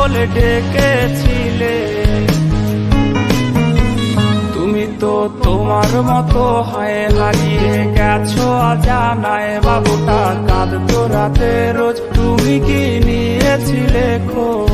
বলে ডেকেছিলে। তুমি তো তোমার মতো হয়ে হারিয়ে গেছো জানায় বাবুটা কাঁদতো রাতে, রোজ তুমি কি নিয়েছিলে খোঁজ?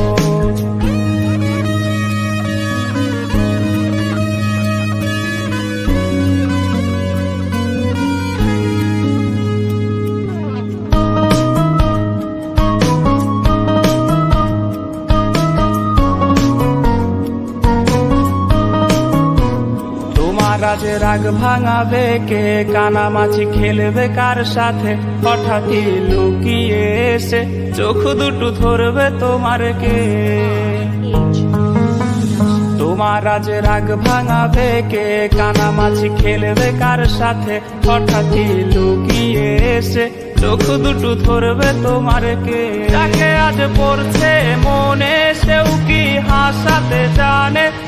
আজ রাগ ভাঙাবে, কে কানামাছি খেলবে কার সাথে? লুকিয়ে এসে চোখ দুটো ধরবে তোমার কে তোমার আজ রাগ ভাঙাবে, কে কানামাছি খেলবে কার সাথে? হঠাৎই লুকিয়ে এসে চোখ দুটো ধরবে তোমার কে যাকে আজ পড়ছে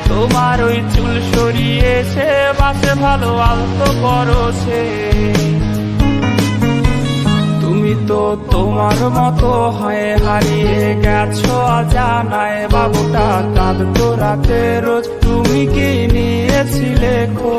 তোমার ওই চুল সরিয়ে সে বাসে ভালো আলতো পরছে। তুমি তো তোমার মতো হয়ে হারিয়ে গেছো জানায় বাবুটা কাঁদতো রাতে, রোজ তুমি কি নিয়েছিলে খোঁজ?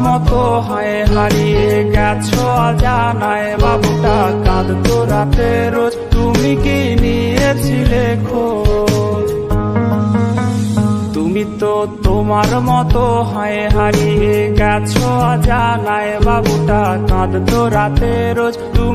মতো হয়, হারিয়ে গেছো জানায় বাবুটা কাঁদতো রাতে রোজ তুমি কি নিয়েছিলে খোঁজ? তুমি তো তোমার মতো হয়, হারিয়ে গেছো জানায় বাবুটা কাঁদতো রাতে রোজ তুমি